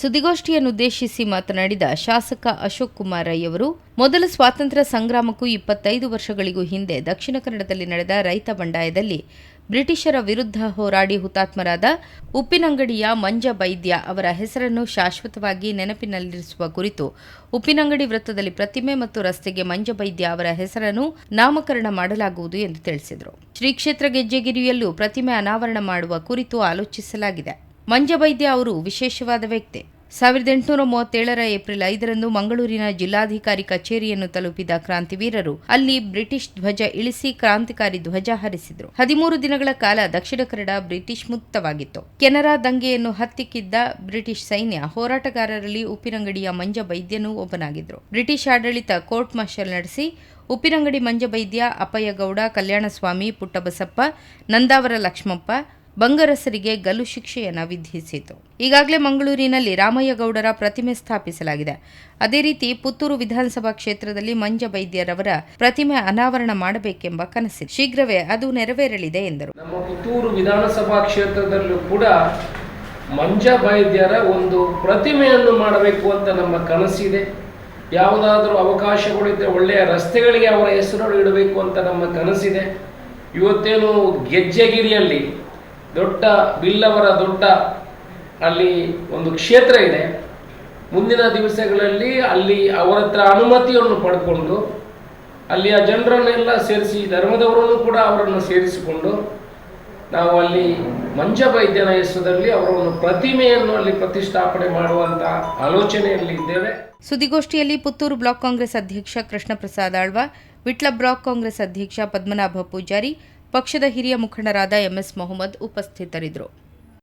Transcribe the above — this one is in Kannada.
ಸುದ್ದಿಗೋಷ್ಠಿಯನ್ನುದ್ದೇಶಿಸಿ ಮಾತನಾಡಿದ ಶಾಸಕ ಅಶೋಕ್ ಕುಮಾರ್ ರೈ ಅವರು, ಮೊದಲ ಸ್ವಾತಂತ್ರ್ಯ ಸಂಗ್ರಾಮಕ್ಕೂ ಇಪ್ಪತ್ತೈದು ವರ್ಷಗಳಿಗೂ ಹಿಂದೆ ದಕ್ಷಿಣ ಕನ್ನಡದಲ್ಲಿ ನಡೆದ ರೈತ ಬಂಡಾಯದಲ್ಲಿ ಬ್ರಿಟಿಷರ ವಿರುದ್ಧ ಹೋರಾಡಿ ಹುತಾತ್ಮರಾದ ಉಪ್ಪಿನಂಗಡಿಯ ಮಂಜ ಬೈದ್ಯ ಅವರ ಹೆಸರನ್ನು ಶಾಶ್ವತವಾಗಿ ನೆನಪಿನಲ್ಲಿರಿಸುವ ಕುರಿತು ಉಪ್ಪಿನಂಗಡಿ ವೃತ್ತದಲ್ಲಿ ಪ್ರತಿಮೆ ಮತ್ತು ರಸ್ತೆಗೆ ಮಂಜ ಬೈದ್ಯ ಅವರ ಹೆಸರನ್ನು ನಾಮಕರಣ ಮಾಡಲಾಗುವುದು ಎಂದು ತಿಳಿಸಿದರು. ಶ್ರೀ ಕ್ಷೇತ್ರ ಗೆಜ್ಜೆಗಿರಿಯಲ್ಲೂ ಪ್ರತಿಮೆ ಅನಾವರಣ ಮಾಡುವ ಕುರಿತು ಆಲೋಚಿಸಲಾಗಿದೆ. ಮಂಜ ಬೈದ್ಯ ಅವರು ವಿಶೇಷವಾದ ವ್ಯಕ್ತಿ. ಸಾವಿರದ ಎಂಟುನೂರ ಮೂವತ್ತೇಳರ ಏಪ್ರಿಲ್ ಐದರಂದು ಮಂಗಳೂರಿನ ಜಿಲ್ಲಾಧಿಕಾರಿ ಕಚೇರಿಯನ್ನು ತಲುಪಿದ ಕ್ರಾಂತಿವೀರರು ಅಲ್ಲಿ ಬ್ರಿಟಿಷ್ ಧ್ವಜ ಇಳಿಸಿ ಕ್ರಾಂತಿಕಾರಿ ಧ್ವಜ ಹಾರಿಸಿದರು. ಹದಿಮೂರು ದಿನಗಳ ಕಾಲ ದಕ್ಷಿಣ ಕನ್ನಡ ಬ್ರಿಟಿಷ್ ಮುಕ್ತವಾಗಿತ್ತು. ಕೆನರಾ ದಂಗೆಯನ್ನು ಹತ್ತಿಕ್ಕಿದ್ದ ಬ್ರಿಟಿಷ್ ಸೈನ್ಯ ಹೋರಾಟಗಾರರಲ್ಲಿ ಉಪ್ಪಿನಂಗಡಿಯ ಮಂಜ ವೈದ್ಯನೂ ಒಬ್ಬನಾಗಿದ್ದರು ಬ್ರಿಟಿಷ್ ಆಡಳಿತ ಕೋರ್ಟ್ ಮಾರ್ಷಲ್ ನಡೆಸಿ, ಉಪ್ಪಿನಂಗಡಿ ಮಂಜ ವೈದ್ಯ ಅಪ್ಪಯ್ಯಗೌಡ, ಕಲ್ಯಾಣಸ್ವಾಮಿ, ಪುಟ್ಟಬಸಪ್ಪ, ನಂದಾವರ ಲಕ್ಷ್ಮಪ್ಪ ಬಂಗರಸರಿಗೆ ಗಲ್ಲು ಶಿಕ್ಷೆಯನ್ನು ವಿಧಿಸಿತು. ಈಗಾಗಲೇ ಮಂಗಳೂರಿನಲ್ಲಿ ರಾಮಯ್ಯಗೌಡರ ಪ್ರತಿಮೆ ಸ್ಥಾಪಿಸಲಾಗಿದೆ. ಅದೇ ರೀತಿ ಪುತ್ತೂರು ವಿಧಾನಸಭಾ ಕ್ಷೇತ್ರದಲ್ಲಿ ಮಂಜ ಬೈದ್ಯರವರ ಪ್ರತಿಮೆ ಅನಾವರಣ ಮಾಡಬೇಕೆಂಬ ಕನಸಿದೆ. ಶೀಘ್ರವೇ ಅದು ನೆರವೇರಲಿದೆ ಎಂದರು. ನಮ್ಮ ಪುತ್ತೂರು ವಿಧಾನಸಭಾ ಕ್ಷೇತ್ರದಲ್ಲೂ ಕೂಡ ಮಂಜ ವೈದ್ಯರ ಒಂದು ಪ್ರತಿಮೆಯನ್ನು ಮಾಡಬೇಕು ಅಂತ ನಮ್ಮ ಕನಸಿದೆ. ಯಾವುದಾದ್ರೂ ಅವಕಾಶಗಳಿದ್ದರೆ ಒಳ್ಳೆಯ ರಸ್ತೆಗಳಿಗೆ ಅವರ ಹೆಸರು ಇಡಬೇಕು ಅಂತ ನಮ್ಮ ಕನಸಿದೆ. ಇವತ್ತೇನು ಗೆಜ್ಜೆಗಿರಿಯಲ್ಲಿ ದೊಡ್ಡ ಬಿಲ್ಲವರ ದೊಡ್ಡ ಅಲ್ಲಿ ಒಂದು ಕ್ಷೇತ್ರ ಇದೆ. ಮುಂದಿನ ದಿವಸಗಳಲ್ಲಿ ಅಲ್ಲಿ ಅವರ ಹತ್ರ ಅನುಮತಿಯನ್ನು ಪಡ್ಕೊಂಡು ಅಲ್ಲಿಯ ಜನರನ್ನೆಲ್ಲ ಸೇರಿಸಿ ಧರ್ಮದವರನ್ನು ಕೂಡ ಅವರನ್ನು ಸೇರಿಸಿಕೊಂಡು ನಾವು ಅಲ್ಲಿ ಮಂಜ ವೈದ್ಯನ ಹೆಸರಲ್ಲಿ ಅವರ ಒಂದು ಪ್ರತಿಮೆಯನ್ನು ಅಲ್ಲಿ ಪ್ರತಿಷ್ಠಾಪನೆ ಮಾಡುವಂತ ಆಲೋಚನೆಯಲ್ಲಿ ಇದ್ದೇವೆ. ಸುದ್ದಿಗೋಷ್ಠಿಯಲ್ಲಿ ಪುತ್ತೂರು ಬ್ಲಾಕ್ ಕಾಂಗ್ರೆಸ್ ಅಧ್ಯಕ್ಷ ಕೃಷ್ಣ ಪ್ರಸಾದ್ ಆಳ್ವ, ವಿಟ್ಲ ಬ್ಲಾಕ್ ಕಾಂಗ್ರೆಸ್ ಅಧ್ಯಕ್ಷ ಪದ್ಮನಾಭ ಪೂಜಾರಿ ಪಕ್ಷದ ಹಿರಿಯ ಮುಖಂಡರಾದ ಎಂಎಸ್ ಮೊಹಮ್ಮದ್ ಉಪಸ್ಥಿತರಿದ್ದರು.